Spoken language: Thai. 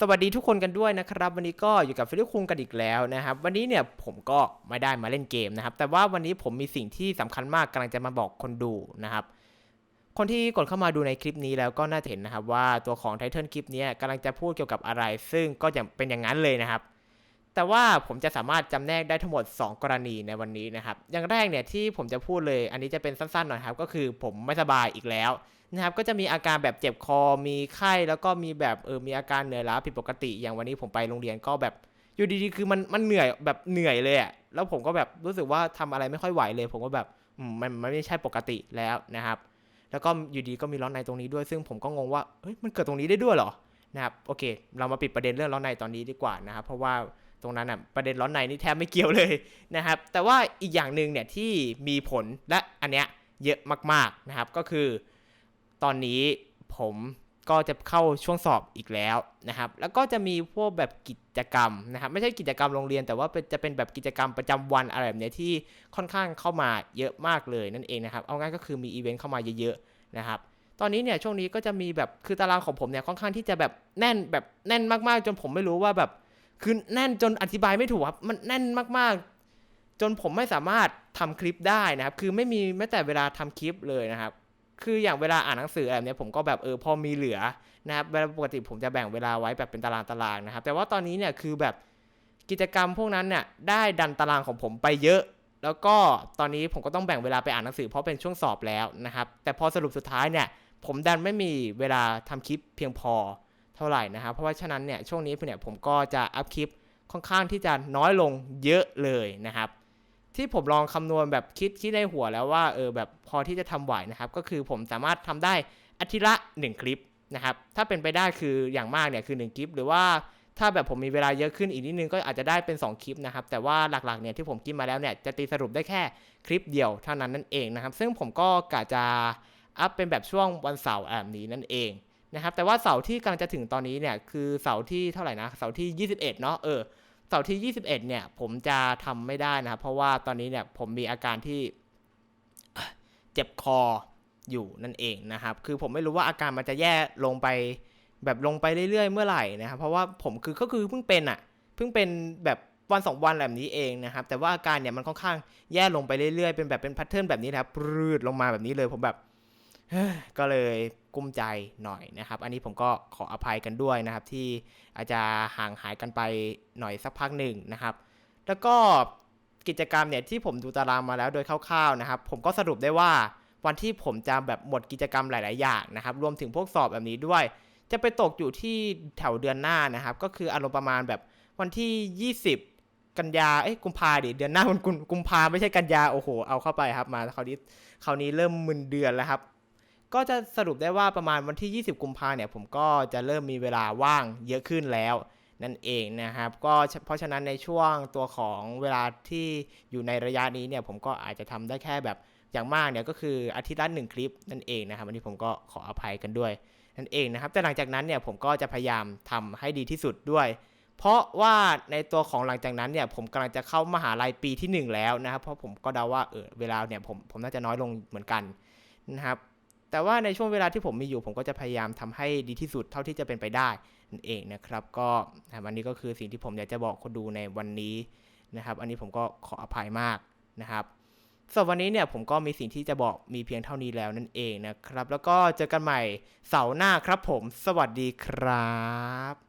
สวัสดีทุกคนกันด้วยนะครับ วันนี้ก็อยู่กับฟิลิปคุงกันอีกแล้วนะครับ วันนี้เนี่ยผมก็ไม่ได้มาเล่นเกมนะครับ แต่ว่าวันนี้ผมมีสิ่งที่สำคัญมากกำลังจะมาบอกคนดูนะครับ คนที่กดเข้ามาดูในคลิปนี้แล้วก็น่าจะเห็นนะครับว่าตัวของไทเทิลคลิปนี้กำลังจะพูดเกี่ยวกับอะไร ซึ่งก็ยังเป็นอย่างนั้นเลยนะครับ แต่ว่าผมจะสามารถจำแนกได้ทั้งหมด 2 กรณีในวันนี้นะครับ อย่างแรกเนี่ยที่ผมจะพูดเลย อันนี้จะเป็นสั้นๆหน่อยครับ ก็คือผมไม่สบายอีกแล้วนะครับ ก็จะมีอาการแบบเจ็บคอ มีไข้ แล้วก็มีแบบเออ มีอาการเหนื่อยล้าผิดปกติ อย่างวันนี้ผมไปโรงเรียนก็แบบอยู่ดีๆ คือมันมันเหนื่อยแบบเหนื่อยเลยอะแล้วผมก็แบบรู้สึกว่าทำอะไรไม่ค่อยไหวเลย ผมก็แบบมมันมันไม่ใช่ปกติแล้วนะครับ แล้วก็อยู่ดีก็มีร้อนในตรงนี้ด้วย ซึ่งผมก็งงว่าเฮ้ยมันเกิดตรงนี้ได้ด้วยเหรอนะครับ โอเค เรามาปิดประเด็นเรื่องร้อนในตอนนี้ดีกว่านะครับ เพราะว่า ตรงนั้นอะประเด็นร้อนในนี่แทบไม่เกี่ยวเลยนะครับ แต่ว่าอีกอย่างหนึ่งเนี่ยที่มีผลและอันเนี้ยเยอะมากๆนะครับ ก็คือตอนนี้ผมก็จะเข้าช่วงสอบอีกแล้วนะครับ แล้วก็จะมีพวกแบบกิจกรรมนะครับ ไม่ใช่กิจกรรมโรงเรียน แต่ว่าจะเป็นแบบกิจกรรมประจำวันอะไรแบบเนี้ยที่ค่อนข้างเข้ามาเยอะมากเลยนั่นเองนะครับ เอาง่ายก็คือมีอีเวนต์เข้ามาเยอะๆนะครับ ตอนนี้เนี่ยช่วงนี้ก็จะมีแบบคือตารางของผมเนี่ยค่อนข้างที่จะแบบแน่นแบบแน่นมากๆ จนผมไม่รู้ว่าแบบ คือแน่นจนอธิบายไม่ถูกครับ มันแน่นมากๆ จนผมไม่สามารถทำคลิปได้นะครับ คือไม่มีแม้แต่เวลาทำคลิปเลยนะครับ คืออย่างเวลาอ่านหนังสืออะไรแบบเนี้ยผมก็แบบเออพอมีเหลือนะครับเวลาปกติผมจะแบ่งเวลาไว้แบบเป็นตารางตารางนะครับ แต่ว่าตอนนี้เนี่ยคือแบบกิจกรรมพวกนั้นเนี่ยได้ดันตารางของผมไปเยอะ แล้วก็ตอนนี้ผมก็ต้องแบ่งเวลาไปอ่านหนังสือเพราะเป็นช่วงสอบแล้วนะครับ แต่พอสรุปสุดท้ายเนี่ยผมดันไม่มีเวลาทำคลิปเพียงพอ เท่าไหร่นะครับ เพราะว่าฉะนั้นเนี่ยช่วงนี้เนี่ยผมก็จะอัพคลิปค่อนข้างที่จะน้อยลงเยอะเลยนะครับ ที่ผมลองคำนวณแบบคิดคิดในหัวแล้วว่าเออแบบพอที่จะทำไหวนะครับ ก็คือผมสามารถทำได้อาทิตย์ละ 1 คลิปนะครับ ถ้าเป็นไปได้คืออย่างมากเนี่ยคือ1คลิป หรือว่าถ้าแบบผมมีเวลาเยอะขึ้นอีกนิดนึงก็อาจจะได้เป็น 2 คลิปนะครับ แต่ว่าหลักๆเนี่ยที่ผมคิดมาแล้วเนี่ยจะตีสรุปได้แค่คลิปเดียวเท่านั้นนั่นเองนะครับ ซึ่งผมก็กะจะอัพเป็นแบบช่วงวันเสาร์แบบนี้นั่นเอง นะครับแต่ว่าเสาร์ที่กำลังจะถึงตอนนี้เนี่ยคือเสาร์ที่เท่าไหร่นะเสาร์ที่ 21 เนาะเออเสาร์ที่ 21 เนี่ย ผมจะทำไม่ได้นะครับ เพราะว่าตอนนี้เนี่ยผมมีอาการที่เจ็บคออยู่นั่นเองนะครับ คือผมไม่รู้ว่าอาการมันจะแย่ลงไป แบบลงไปเรื่อยๆ เมื่อไหร่นะครับ เพราะว่าผมคือก็คือเพิ่งเป็นอะ่ะ เพิ่งเป็นแบบวันสองวันแบบนี้เองนะครับ แต่ว่าอาการเนี่ยมันค่อนข้างแย่ลงไปเรื่อยๆ เป็นแบบเป็นแพทเทิร์นแบบนี้นะครับปรืดลงมาแบบนี้เลย ผมแบบ ก็เลยกุ้มใจหน่อยนะครับ อันนี้ผมก็ขออภัยกันด้วยนะครับ ที่อาจจะห่างหายกันไปหน่อยสักพักหนึ่งนะครับ แล้วก็กิจกรรมเนี่ยที่ผมดูตารางมาแล้วโดยคร่าวๆนะครับ ผมก็สรุปได้ว่าวันที่ผมจะแบบหมดกิจกรรมหลาย ๆ อย่างนะครับ รวมถึงพวกสอบแบบนี้ด้วย จะไปตกอยู่ที่แถวเดือนหน้านะครับ ก็คืออารมณ์ประมาณแบบวันที่ 20 กันยา เอ้ย กุมภาดิ เดือนหน้ามันกุมกุมภาไม่ใช่กันยา โอ้โห เอาเข้าไปครับ มาคราวนี้ คราวนี้เริ่มมึนเดือนแล้วครับ ก็จะสรุปได้ว่าประมาณวันที่ 20 กุมภาเนี่ยผมก็จะเริ่มมีเวลาว่างเยอะขึ้นแล้วนั่นเองนะครับ ก็เพราะฉะนั้นในช่วงตัวของเวลาที่อยู่ในระยะนี้เนี่ยผมก็อาจจะทำได้แค่แบบอย่างมากเนี่ยก็คืออาทิตย์ละหนึ่งคลิปนั่นเองนะครับอันนี้ผมก็ขออภัยกันด้วยนั่นเองนะครับแต่หลังจากนั้นเนี่ยผมก็จะพยายามทำให้ดีที่สุดด้วย เพราะว่าในตัวของหลังจากนั้นเนี่ยผมกำลังจะเข้ามหาลัยปีที่หนึ่งแล้วนะครับเพราะผมก็เดาว่าเออเวลาเนี่ยผมผมน่าจะน้อยลงเหมือนกันนะครับ แต่ว่าในช่วงเวลาที่ผมมีอยู่ ผมก็จะพยายามทำให้ดีที่สุดเท่าที่จะเป็นไปได้นั่นเองนะครับ ก็วันนี้ก็คือสิ่งที่ผมอยากจะบอกคนดูในวันนี้นะครับ อันนี้ผมก็ขออภัยมากนะครับสำหรับวันนี้เนี่ยผมก็มีสิ่งที่จะบอกมีเพียงเท่านี้แล้วนั่นเองนะครับ แล้วก็เจอกันใหม่เสาร์หน้าครับผม สวัสดีครับ